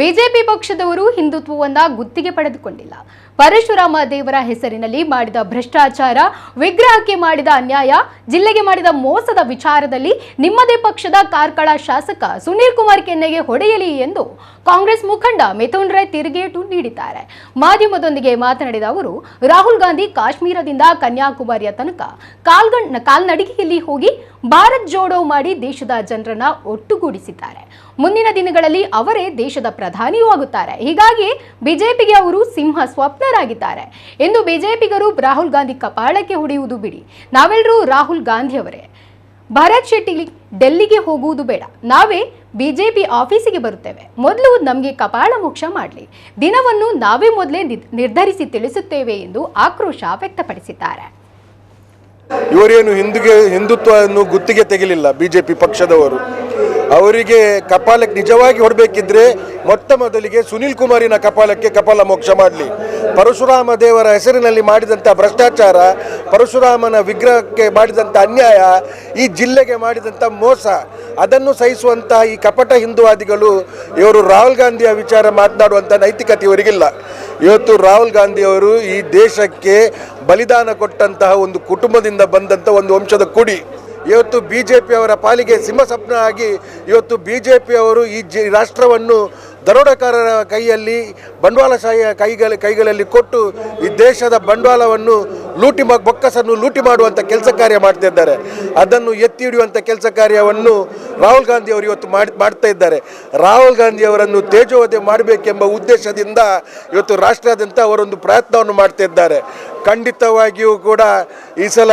BJP ಪಕ್ಷದವರು ಹಿಂದುತ್ವವನ್ನ ಗುತ್ತಿಗೆ ಪಡೆದುಕೊಂಡಿಲ್ಲ. ಪರಶುರಾಮ ದೇವರ ಹೆಸರಿನಲ್ಲಿ ಮಾಡಿದ ಭ್ರಷ್ಟಾಚಾರ, ವಿಗ್ರಹಕ್ಕೆ ಮಾಡಿದ ಅನ್ಯಾಯ, ಜಿಲ್ಲೆಗೆ ಮಾಡಿದ ಮೋಸದ ವಿಚಾರದಲ್ಲಿ ನಿಮ್ಮದೇ ಪಕ್ಷದ ಕಾರ್ಕಳ ಶಾಸಕ ಸುನೀಲ್ ಕುಮಾರ್ ಕೆನ್ನೆಗೆ ಹೊಡೆಯಲಿ ಎಂದು ಕಾಂಗ್ರೆಸ್ ಮುಖಂಡ ಮಿಥುನ್ ರೈ ತಿರುಗೇಟು ನೀಡಿದ್ದಾರೆ. ಮಾಧ್ಯಮದೊಂದಿಗೆ ಮಾತನಾಡಿದ ಅವರು, ರಾಹುಲ್ ಗಾಂಧಿ ಕಾಶ್ಮೀರದಿಂದ ಕನ್ಯಾಕುಮಾರಿಯ ತನಕ ಕಾಲ್ಗಣ್ ಕಾಲ್ನಡಿಗೆಯಲ್ಲಿ ಹೋಗಿ ಭಾರತ್ ಜೋಡೋ ಮಾಡಿ ದೇಶದ ಜನರನ್ನ ಒಟ್ಟುಗೂಡಿಸಿದ್ದಾರೆ. ಮುಂದಿನ ದಿನಗಳಲ್ಲಿ ಅವರೇ ದೇಶದ ಪ್ರಧಾನಿಯೂ ಆಗುತ್ತಾರೆ. ಹೀಗಾಗಿ ಬಿಜೆಪಿಗೆ ಅವರು ಸಿಂಹ ಸ್ವಪ್ನರಾಗಿದ್ದಾರೆ. ಎಂದು ಬಿಜೆಪಿಗರು ರಾಹುಲ್ ಗಾಂಧಿ ಕಪಾಳಕ್ಕೆ ಹೊಡೆಯುವುದು ಬಿಡಿ. ನಾವೆಲ್ಲರೂ ರಾಹುಲ್ ಗಾಂಧಿ ಅವರೇ. ಭರತ್ ಶೆಟ್ಟಿ ಡೆಲ್ಲಿಗೆ ಹೋಗುವುದು ಬೇಡ. ನಾವೇ ಬಿಜೆಪಿ ಆಫೀಸಿಗೆ ಬರುತ್ತೇವೆ. ಮೊದಲು ನಮಗೆ ಕಪಾಳ ಮೋಕ್ಷ ಮಾಡಲಿ. ದಿನವನ್ನು ನಾವೇ ಮೊದಲೇ ನಿರ್- ನಿರ್ಧರಿಸಿ ತಿಳಿಸುತ್ತೇವೆ ಎಂದು ಆಕ್ರೋಶ ವ್ಯಕ್ತಪಡಿಸಿದ್ದಾರೆ. ಇವರೇನು ಹಿಂದುಗೆ, ಹಿಂದುತ್ವವನ್ನು ಗುತ್ತಿಗೆ ತೆಗಿಲಿಲ್ಲ ಬಿಜೆಪಿ ಪಕ್ಷದವರು. ಅವರಿಗೆ ಕಪಾಲಕ್ಕೆ ನಿಜವಾಗಿ ಹೊಡಬೇಕಿದ್ರೆ ಮೊಟ್ಟ ಮೊದಲಿಗೆ ಸುನಿಲ್ ಕುಮಾರಿನ ಕಪಾಲಕ್ಕೆ ಕಪಾಲ ಮೋಕ್ಷ ಮಾಡಲಿ. ಪರಶುರಾಮ ದೇವರ ಹೆಸರಿನಲ್ಲಿ ಮಾಡಿದಂಥ ಭ್ರಷ್ಟಾಚಾರ, ಪರಶುರಾಮನ ವಿಗ್ರಹಕ್ಕೆ ಮಾಡಿದಂಥ ಅನ್ಯಾಯ, ಈ ಜಿಲ್ಲೆಗೆ ಮಾಡಿದಂಥ ಮೋಸ, ಅದನ್ನು ಸಹಿಸುವಂತಹ ಈ ಕಪಟ ಹಿಂದುವಾದಿಗಳು ಇವರು ರಾಹುಲ್ ಗಾಂಧಿಯ ವಿಚಾರ ಮಾತನಾಡುವಂಥ ನೈತಿಕತೆ ಇವರಿಗಿಲ್ಲ. ಇವತ್ತು ರಾಹುಲ್ ಗಾಂಧಿಯವರು ಈ ದೇಶಕ್ಕೆ ಬಲಿದಾನ ಕೊಟ್ಟಂತಹ ಒಂದು ಕುಟುಂಬದಿಂದ ಬಂದಂಥ ಒಂದು ವಂಶದ ಕುಡಿ. ಇವತ್ತು ಬಿ ಜೆ ಪಿಯವರ ಪಾಲಿಗೆ ಸಿಂಹಸ್ವಪ್ನ ಆಗಿ ಇವತ್ತು ಬಿ ಜೆ ಪಿಯವರು ಈ ಜಿ ರಾಷ್ಟ್ರವನ್ನು ದರೋಡೆಕಾರರ ಕೈಯಲ್ಲಿ ಬಂಡವಾಳಶಾಹಿಯ ಕೈಗಳ ಕೈಗಳಲ್ಲಿ ಕೊಟ್ಟು ಈ ದೇಶದ ಬಂಡವಾಳವನ್ನು ಲೂಟಿ ಮಾ ಬೊಕ್ಕಸನ್ನು ಲೂಟಿ ಮಾಡುವಂಥ ಕೆಲಸ ಕಾರ್ಯ ಮಾಡ್ತಾ ಅದನ್ನು ಎತ್ತಿ ಹಿಡಿಯುವಂಥ ಕೆಲಸ ಕಾರ್ಯವನ್ನು ರಾಹುಲ್ ಗಾಂಧಿ ಅವರು ಇವತ್ತು ಮಾಡಿ ಮಾಡ್ತಾ ಇದ್ದಾರೆ. ರಾಹುಲ್ ಗಾಂಧಿ ಅವರನ್ನು ತೇಜೋವಧೆ ಮಾಡಬೇಕೆಂಬ ಉದ್ದೇಶದಿಂದ ಇವತ್ತು ರಾಷ್ಟ್ರಾದ್ಯಂತ ಅವರೊಂದು ಪ್ರಯತ್ನವನ್ನು ಮಾಡ್ತಾ ಇದ್ದಾರೆ. ಖಂಡಿತವಾಗಿಯೂ ಕೂಡ ಈ ಸಲ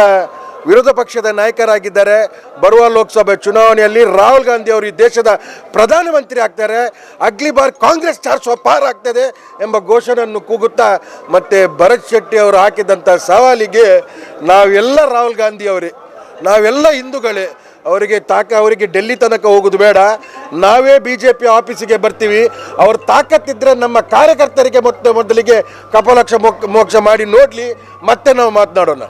ವಿರೋಧ ಪಕ್ಷದ ನಾಯಕರಾಗಿದ್ದಾರೆ. ಬರುವ ಲೋಕಸಭೆ ಚುನಾವಣೆಯಲ್ಲಿ ರಾಹುಲ್ ಗಾಂಧಿ ಅವರು ಈ ದೇಶದ ಪ್ರಧಾನಮಂತ್ರಿ ಆಗ್ತಾರೆ. ಅಗ್ಲಿ ಬಾರ್ ಕಾಂಗ್ರೆಸ್ ಚಾರ್ಸುವ ಪಾರ್ ಆಗ್ತದೆ ಎಂಬ ಘೋಷಣೆಯನ್ನು ಕೂಗುತ್ತಾ ಮತ್ತೆ ಭರತ್ ಶೆಟ್ಟಿ ಅವರು ಹಾಕಿದಂಥ ಸವಾಲಿಗೆ ನಾವೆಲ್ಲ ರಾಹುಲ್ ಗಾಂಧಿ ಅವರೇ. ನಾವೆಲ್ಲ ಹಿಂದೂಗಳೇ. ಅವರಿಗೆ ತಾಕ, ಅವರಿಗೆ ಡೆಲ್ಲಿ ತನಕ ಹೋಗೋದು ಬೇಡ. ನಾವೇ ಬಿ ಜೆ ಪಿ ಆಫೀಸಿಗೆ ಬರ್ತೀವಿ. ಅವ್ರ ತಾಕತ್ತಿದ್ದರೆ ನಮ್ಮ ಕಾರ್ಯಕರ್ತರಿಗೆ ಮೊತ್ತ ಮೊದಲಿಗೆ ಕಪಲಕ್ಷ ಮೋಕ್ಷ ಮಾಡಿ ನೋಡಲಿ. ಮತ್ತೆ ನಾವು ಮಾತನಾಡೋಣ.